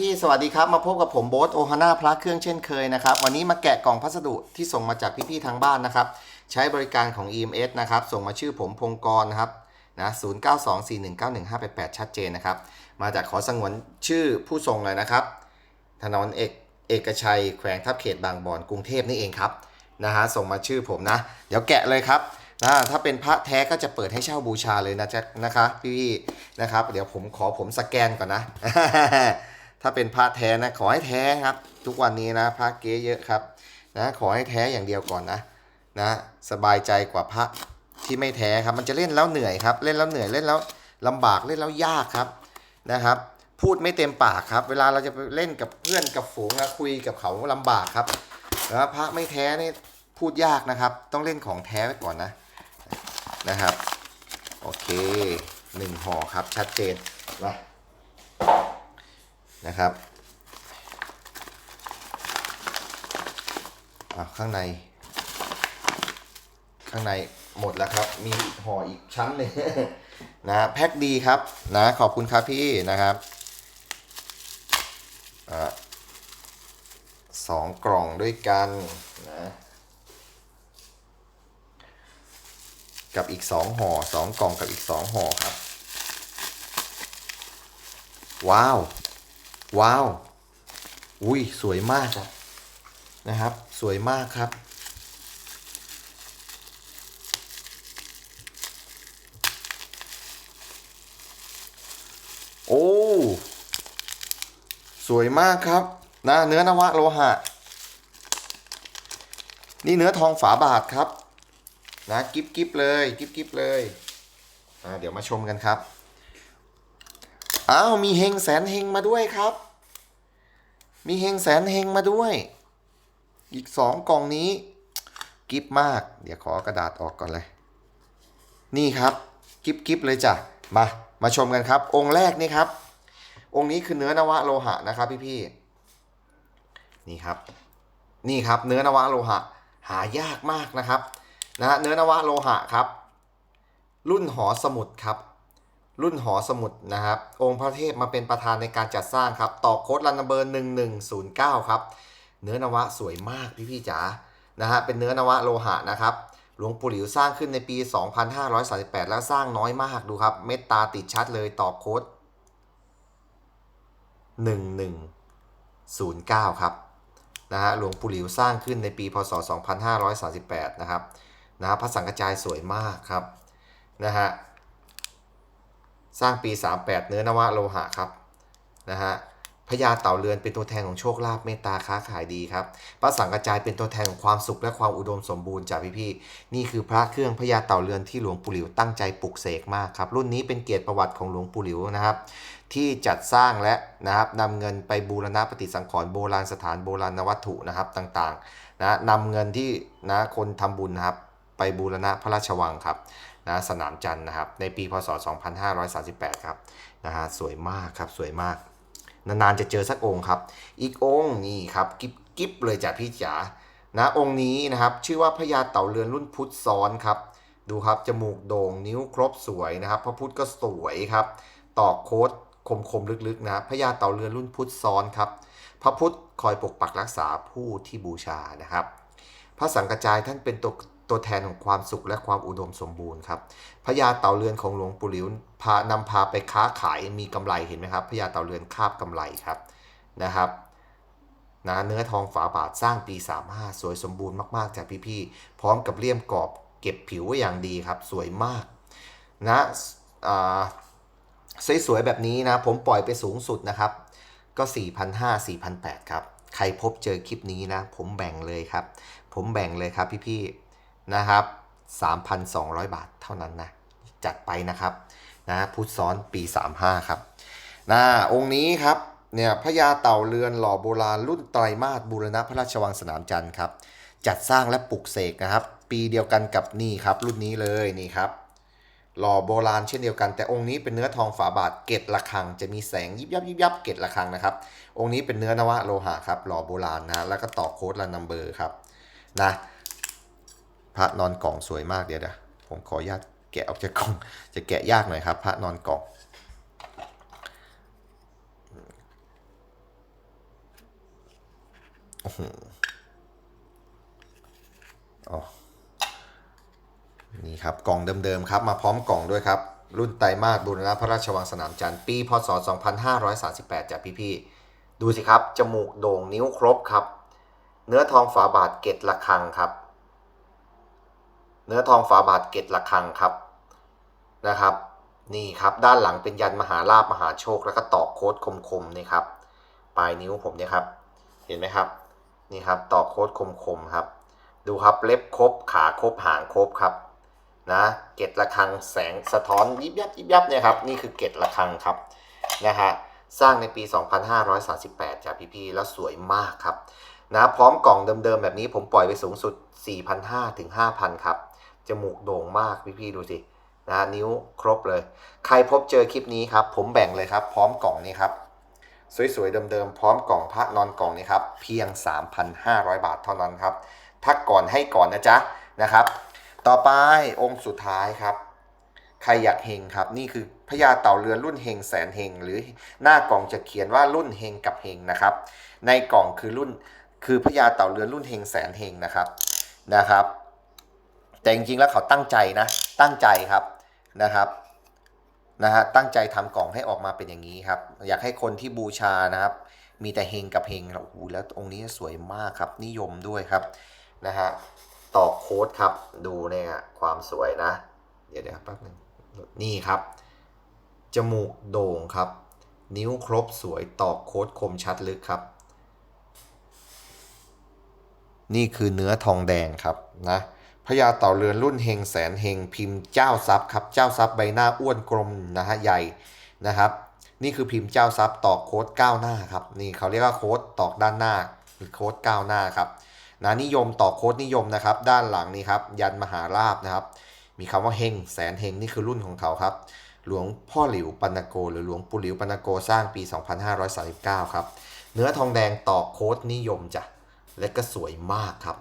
พี่ สวัสดีครับ มาพบกับผมโบ๊ทโอฮาน่าพระเครื่องเช่นเคยนะครับ วันนี้มาแกะกล่องพัสดุที่ส่งมาจากพี่ๆทางบ้านนะครับ ใช้บริการของ EMS นะครับ ส่งมาชื่อผมพงกรนะครับนะ0924191588ชัดเจนนะครับ มาจากขอสงวนชื่อผู้ส่งเลยนะครับ ถนนเอกเอกชัย แขวงทับเขตบางบอนกรุงเทพนี่เองครับนะฮะส่งมาชื่อผมนะ เดี๋ยวแกะเลยครับนะถ้าเป็นพระแท้ก็จะเปิดให้เช่าบูชาเลยนะจ๊ะนะคะพี่ๆนะครับ เดี๋ยวผมขอผมสแกนก่อนนะ ถ้าเป็นพระแท้นะขอให้แท้ครับ ทุกวันนี้นะพระเก๊เยอะครับนะขอให้แท้อย่างเดียวก่อนนะนะสบายใจกว่าพระที่ไม่แท้ครับ มันจะเล่นแล้วเหนื่อยครับ เล่นแล้วเหนื่อยเล่นแล้วลำบากเล่นแล้วยากครับนะครับ พูดไม่เต็มปากครับ เวลาเราจะไปเล่นกับเพื่อนกับฝูงนะคุยกับเขาลำบากครับแล้วพระไม่แท้นี่พูดยากนะครับ ต้องเล่นของแท้ไว้ก่อนนะนะครับ โอเคหนึ่งห่อครับชัดเจนมา นะครับอะข้างใน ข้างในหมดแล้วครับ มีห่ออีกชั้นหนึ่งนะแพ็คดีครับนะขอบคุณครับพี่นะครับอสองกล่องด้วยกันนะกับอีกสองห่อสองกล่องกับอีกสองห่อครับ ว้าว ว้าว อุ้ยสวยมากครับนะครับ สวยมากครับ โอ้ สวยมากครับนะเนื้อนวะโลหะ นี่เนื้อทองฝาบาทครับ นะ กิบกิบเลย กิบกิบเลย เดี๋ยวมาชมกันครับ อ้าวมีเฮงแสนเฮงมาด้วยครับ มีเฮงแสนเฮงมาด้วย อีกสองกล่องนี้กิบมาก เดี๋ยวขอกระดาษออกก่อนเลย นี่ครับกิบกิบเลยจ้ะ มา มาชมกันครับ องค์แรกนี่ครับ องค์นี้คือเนื้อนวะโลหะนะครับพี่ๆนี่ครับ นี่ครับเนื้อนวะโลหะ หายากมากนะครับ นะฮะเนื้อนวะโลหะครับ รุ่นหอสมุดครับ รุ่นหอสมุดนะครับ องค์พระเทพมาเป็นประธานในการจัดสร้างครับ ต่อโค้ดรันนัมเบอร์ 1109 ครับ เนื้อนวะสวยมากพี่ๆจ๋า นะฮะ เป็นเนื้อนวะโลหะนะครับ หลวงปู่หลิวสร้างขึ้นในปี 2538 แล้วสร้างน้อยมากดูครับ เม็ดตาติดชัดเลยต่อโค้ด 1109 ครับ นะฮะ หลวงปู่หลิวสร้างขึ้นในปี พศ 2538 นะครับ นะฮะพระสังกระจายสวยมากครับ นะฮะ สร้างปี 38 เนื้อนวะโลหะครับนะฮะพญาเต่าเรือนเป็นตัวแทนของโชคลาภเมตตาค้าขายดีครับพระสังกระจายเป็นตัวแทนของความสุขและความอุดมสมบูรณ์จากพี่ๆนี่คือพระเครื่องพญาเต่าเรือนที่หลวงปู่หลิวตั้งใจปลุกเสกมากครับรุ่นนี้เป็นเกียรติประวัติของหลวงปู่หลิวนะครับ ที่จัดสร้างและนะครับนำเงินไปบูรณะปฏิสังขรณ์โบราณสถานโบราณวัตถุนะครับต่างๆนะนำเงินที่นะคนทำบุญนะครับ ไปบูรณะพระราชวังครับนะสนามจันทร์นะครับในปีพศ 2538 ครับนะฮะสวยมากครับสวยมาก นานๆจะเจอสักองค์ครับ อีกองค์นี่ครับกิ๊บกิบเลยจ้ะพี่จ๋านะองค์นี้นะครับชื่อว่าพญาเต่าเรือนรุ่นพุทธซ้อนครับ ดูครับจมูกโด่งนิ้วครบสวยนะครับพระพุทธก็สวยครับตอกโค้ดคมคมๆลึกๆนะพญาเต่าเรือนรุ่นพุทธซ้อนครับ พระพุทธคอยปกปักรักษาผู้ที่บูชานะครับ พระสังกจายท่านเป็นตัว ตัวแทนของความสุขและความอุดมสมบูรณ์ครับพญาเต่าเรือนของหลวงปู่หลิวพานำพาไปค้าขายมีกำไรเห็นไหมครับพญาเต่าเรือนคาบกำไรครับนะครับนะเนื้อทองฝาบาทสร้างปี 35 สวยสมบูรณ์มากๆจากพี่ๆพร้อมกับเลี่ยมกรอบเก็บผิวไว้อย่างดีครับ สวยมากนะสวยๆแบบนี้นะ ผมปล่อยไปสูงสุดนะครับ ก็ 4,500 4,800 ครับ ใครพบเจอคลิปนี้นะ ผมแบ่งเลยครับ ผมแบ่งเลยครับพี่ๆ นะครับ 3,200 บาทเท่านั้นนะ จัดไปนะครับนะพุทธซ้อนปี 35 ครับนะองค์นี้ครับเนี่ยพญาเต่าเรือนหล่อโบราณรุ่นไตรมาสบูรณะพระราชวังสนามจันทร์ครับ จัดสร้างและปลุกเสกนะครับ ปีเดียวกันกับนี่ครับ รุ่นนี้เลยนี่ครับหล่อโบราณเช่นเดียวกันแต่องค์นี้เป็นเนื้อทองฝาบาทเกตระฆัง จะมีแสงยิบยับยิบยับเกตระฆังนะครับ องค์นี้เป็นเนื้อนวะโลหะครับหล่อโบราณนะแล้วก็ต่อโค้ดและนัมเบอร์ครับนะ พระนอนกล่องสวยมากเดี๋ยวเดี๋ยวผมขออนุญาตแกะออกจากกล่อง จะแกะยากหน่อยครับ พระนอนกล่องอื้โหอ๋อนี่ครับกล่องเดิมๆครับมาพร้อมกล่องด้วยครับ รุ่นไตรมาสบูรณะพระราชวังสนามจันทร์ปีพศ 2538จากพี่ๆดูสิครับ จมูกโด่งนิ้วครบครับ เนื้อทองฝาบาทเกตระฆังครับ เนื้อทองฝาบาทเกตระฆังครับนะครับ นี่ครับด้านหลังเป็นยันมหาลาบมหาโชคแล้วก็ตอกโค้ดคมๆนี่ครับปลายนิ้วผมเนี่ยครับ เห็นไหมครับนี่ครับตอกโค้ดคมๆครับ ดูครับเล็บครบขาครบหางครบครับนะเกตระฆังแสงสะท้อนยิบยับยิบยับเนี่ยครับนี่คือเกตระฆังครับนะฮะสร้างในปี 2538จากพี่ๆแล้วสวยมากครับนะพร้อมกล่องเดิมๆแบบนี้ผมปล่อยไปสูงสุด 4,500 ถึง 5,000 ครับ จมูกโด่งมากพี่ๆดูสินะนิ้วครบเลย ใครพบเจอคลิปนี้ครับ ผมแบ่งเลยครับ พร้อมกล่องนี้ครับ สวยๆเดิมๆพร้อมกล่องพระนอนกล่องนี้ครับ เพียง 3,500 บาทเท่านั้นครับ ทักก่อนให้ก่อนนะจ๊ะนะครับ ต่อไปองค์สุดท้ายครับ ใครอยากเฮงครับ นี่คือพญาเต่าเรือนรุ่นเฮงแสนเฮงหรือหน้ากล่องจะเขียนว่ารุ่นเฮงกับเฮงนะครับ ในกล่องคือรุ่นคือพญาเต่าเรือนรุ่นเฮงแสนเฮงนะครับนะครับ แต่จริงๆแล้วเขาตั้งใจนะ ตั้งใจครับนะครับนะฮะตั้งใจทำกล่องให้ออกมาเป็นอย่างนี้ครับ อยากให้คนที่บูชานะครับ มีแต่เฮงกับเฮงโอ้โหแล้วองค์นี้สวยมากครับ นิยมด้วยครับนะฮะต่อโค้ดครับดูเนี่ยความสวยนะ เดี๋ยวเดี๋ยวแป๊บหนึงนี่ครับ จมูกโด่งครับ นิ้วครบสวยตอกโค้ดคมชัดลึกครับ นี่คือเนื้อทองแดงครับนะ พญาเต่าเรือนรุ่นเฮงแสนเฮงพิมพ์เจ้าทรัพย์ครับเจ้าทรัพย์ใบหน้าอ้วนกลมนะฮะใหญ่นะครับ นี่คือพิมพ์เจ้าทรัพย์ตอกโค้ดก้าวหน้าครับนี่เขาเรียกว่าโค้ดตอกด้านหน้าหรือโค้ดก้าวหน้าครับนะนิยมตอกโค้ดนิยมนะครับ ด้านหลังนี่ครับยันมหาราบนะครับ มีคำว่าเฮงแสนเฮงนี่คือรุ่นของเขาครับ หลวงพ่อหลิวปันโก หรือหลวงปู่หลิวปันโกสร้างปี 2539 ครับเนื้อทองแดงตอกโค้ดนิยมจ้ะและก็สวยมากครับ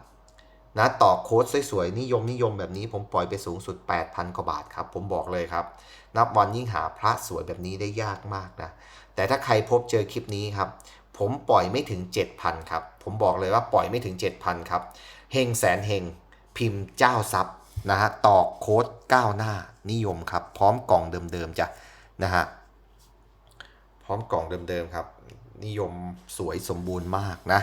นะต่อโค้ดสวยๆนิยมนิยมแบบนี้ผมปล่อยไปสูงสุด 8,000 กว่าบาทครับ ผมบอกเลยครับ นับวันยิ่งหาพระสวยแบบนี้ได้ยากมากนะ แต่ถ้าใครพบเจอคลิปนี้ครับ ผมปล่อยไม่ถึง 7,000 ครับ ผมบอกเลยว่าปล่อยไม่ถึง 7,000 ครับเฮงแสนเฮงพิมพ์เจ้าทรัพย์นะฮะตอกโค้ดก้าวหน้านิยมครับ พร้อมกล่องเดิมๆจ้ะนะฮะพร้อมกล่องเดิมๆครับ นิยมสวยสมบูรณ์มากนะ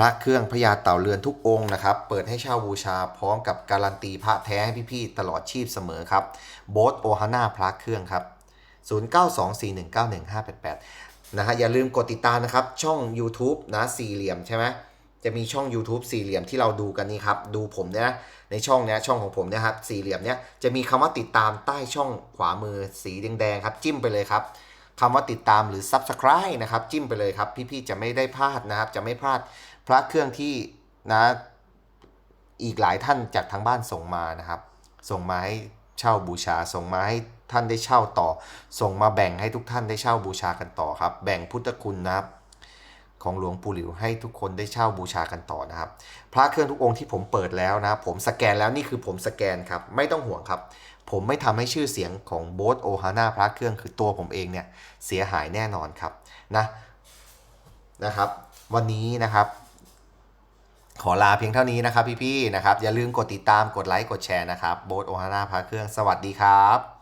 พระเครื่องพญาเต่าเรือนทุกองค์นะครับ เปิดให้เช่าบูชาพร้อมกับการันตีพระแท้ให้พี่ๆตลอดชีพเสมอครับโบสโอฮาน่าพระเครื่องครับ 0924191588 นะฮะอย่าลืมกดติดตามนะครับ ช่อง YouTube นะสี่เหลี่ยมใช่ไหมจะมีช่อง YouTube สี่เหลี่ยมที่เราดูกันนี่ครับ ดูผมเนี่ยนะในช่องเนี้ยช่องของผมเนี่ยครับสี่เหลี่ยมเนี้ยจะมีคำว่าติดตามใต้ช่องขวามือสีแดงๆครับ จิ้มไปเลยครับคำว่าติดตามหรือ Subscribe นะครับ จิ้มไปเลยครับ พี่ๆจะไม่ได้พลาดนะครับ จะไม่พลาด พระเครื่องที่นะอีกหลายท่านจากทางบ้านส่งมานะครับ ส่งมาให้เช่าบูชา ส่งมาให้ท่านได้เช่าต่อ ส่งมาแบ่งให้ทุกท่านได้เช่าบูชากันต่อครับ แบ่งพุทธคุณนะครับ ของหลวงปู่หลิวให้ทุกคนได้เช่าบูชากันต่อนะครับ พระเครื่องทุกองค์ที่ผมเปิดแล้วนะผมสแกนแล้วนี่คือผมสแกนครับ ไม่ต้องห่วงครับ ผมไม่ทำให้ชื่อเสียงของโบสโอฮาน่าพระเครื่องคือตัวผมเองเนี่ยเสียหายแน่นอนครับนะนะครับ วันนี้นะครับ ขอลาเพียงเท่านี้นะครับพี่ๆนะครับ อย่าลืมกดติดตามกดไลค์กดแชร์นะครับโบสโอฮาน่าพาเครื่องสวัสดีครับ